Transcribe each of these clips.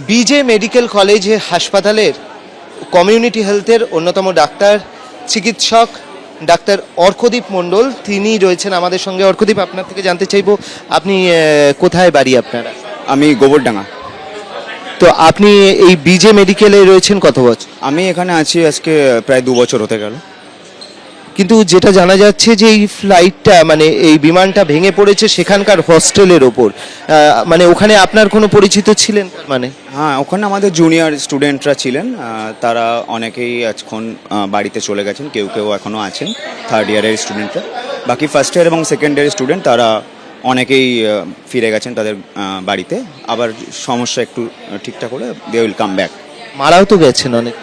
বিজে medical college হাসপাতালের community হেলথের অন্যতম ডাক্তার চিকিৎসক ডাক্তার অর্কদীপ মণ্ডল। তিনি রয়েছেন আমাদের সঙ্গে। অর্কদীপ আপনার থেকে জানতে চাইব আপনি কোথায় বাড়ি আপনারা? আমি গোবরডাঙ্গা। তো আপনি এই বিজে মেডিকেলে রয়েছেন কত বছর? আমি এখানে আছি আজকে প্রায় দু বছর হতে গেল। কিন্তু যেটা জানা যাচ্ছে যে এই ফ্লাইটটা মানে এই বিমানটা ভেঙে পড়েছে সেখানকার হস্টেলের ওপর। মানে ওখানে আপনার কোনো পরিচিত ছিলেন? মানে হ্যাঁ ওখানে আমাদের জুনিয়র স্টুডেন্টরা ছিলেন। তারা অনেকেই এখন আহ, বাড়িতে চলে গেছেন। কেউ কেউ এখনও আছেন থার্ড ইয়ারের স্টুডেন্টরা বাকি ফার্স্ট ইয়ার এবং সেকেন্ড ইয়ারের স্টুডেন্ট তারা অনেকেই ফিরে গেছেন তাদের বাড়িতে। আবার সমস্যা একটু ঠিকঠাক হলে দে উইল কাম ব্যাক মারাও তো গেছেন অনেক।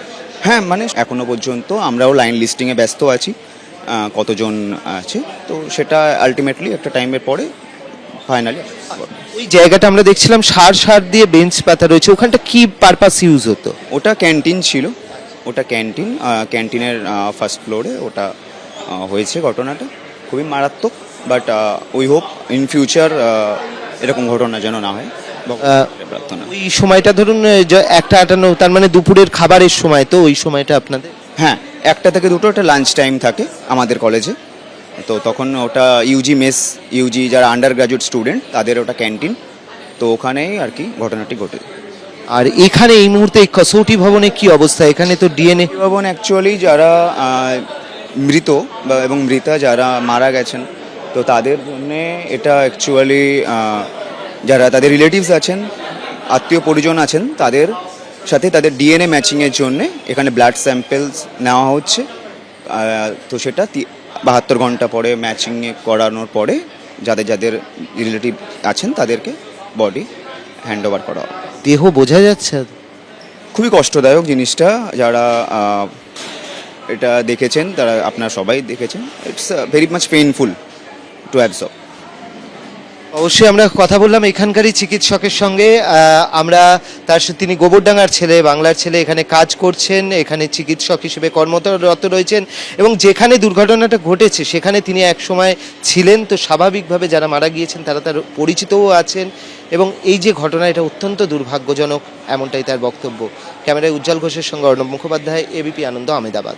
হ্যাঁ মানে এখনও পর্যন্ত আমরাও লাইন লিস্টিংয়ে ব্যস্ত আছি। কতজন আছে? তো সেটা আলটিমেটলি একটা টাইমের পরে ফাইনালি ওই জায়গাটা আমরা দেখছিলাম সার সার দিয়ে বেঞ্চ পাতা রয়েছে। ওখানটা কি পারপাস ইউজ হতো? ওটা ক্যান্টিন ছিল। ওটা ক্যান্টিন ক্যান্টিনের ফার্স্ট ফ্লোরে ওটা হয়েছে ঘটনাটা। খুবই মারাত্মক but we hope in future এরকম ঘটনা যেন না হয়। প্রার্থনা। ওই সময়টা ধরুন একটা আটান্ন তার মানে দুপুরের খাবারের সময় তো ওই সময়টা আপনাদের? হ্যাঁ একটা থেকে দুটো একটা লাঞ্চ টাইম থাকে আমাদের কলেজে তো তখন ওটা ইউজি মেস ইউজি যারা আন্ডার গ্রাজুয়েট স্টুডেন্ট তাদের ওটা ক্যান্টিন তো ওখানেই আর কি ঘটনাটি ঘটে। আর এখানে এই মুহূর্তে কসৌটি ভবনে কি অবস্থা? এখানে তো ডিএনএ ভবন অ্যাকচুয়ালি যারা মৃত বা এবং মৃতা যারা মারা গেছেন তো তাদের জন্যে এটা অ্যাকচুয়ালি যারা তাদের রিলেটিভস আছেন আত্মীয় পরিজন আছেন তাদের সাথে তাদের ডিএনএ ম্যাচিংয়ের জন্যে এখানে ব্লাড স্যাম্পেলস নেওয়া হচ্ছে। তো সেটা বাহাত্তর ঘণ্টা পরে ম্যাচিং করানোর পরে যাদের যাদের রিলেটিভ আছেন তাদেরকে বডি হ্যান্ড ওভার করা দেহ বোঝা যাচ্ছে? খুবই কষ্টদায়ক জিনিসটা। যারা এটা দেখেছেন তারা আপনারা সবাই দেখেছেন। It's very much painful to absorb অবশ্যই আমরা কথা বললাম এখানকারই চিকিৎসকের সঙ্গে। আমরা তার তিনি গোবরডাঙ্গার ছেলে, বাংলার ছেলে, এখানে কাজ করছেন, এখানে চিকিৎসক হিসেবে কর্মরত রয়েছেন এবং যেখানে দুর্ঘটনাটা ঘটেছে, সেখানে তিনি এক সময় ছিলেন। তো স্বাভাবিকভাবে যারা মারা গিয়েছেন, তারা তার পরিচিতও আছেন এবং এই যে ঘটনা, এটা অত্যন্ত দুর্ভাগ্যজনক, এমনটাই তার বক্তব্য। ক্যামেরায় উজ্জ্বল ঘোষের সঙ্গে অর্ণব মুখোপাধ্যায় এবিপি আনন্দ, আহমেদাবাদ।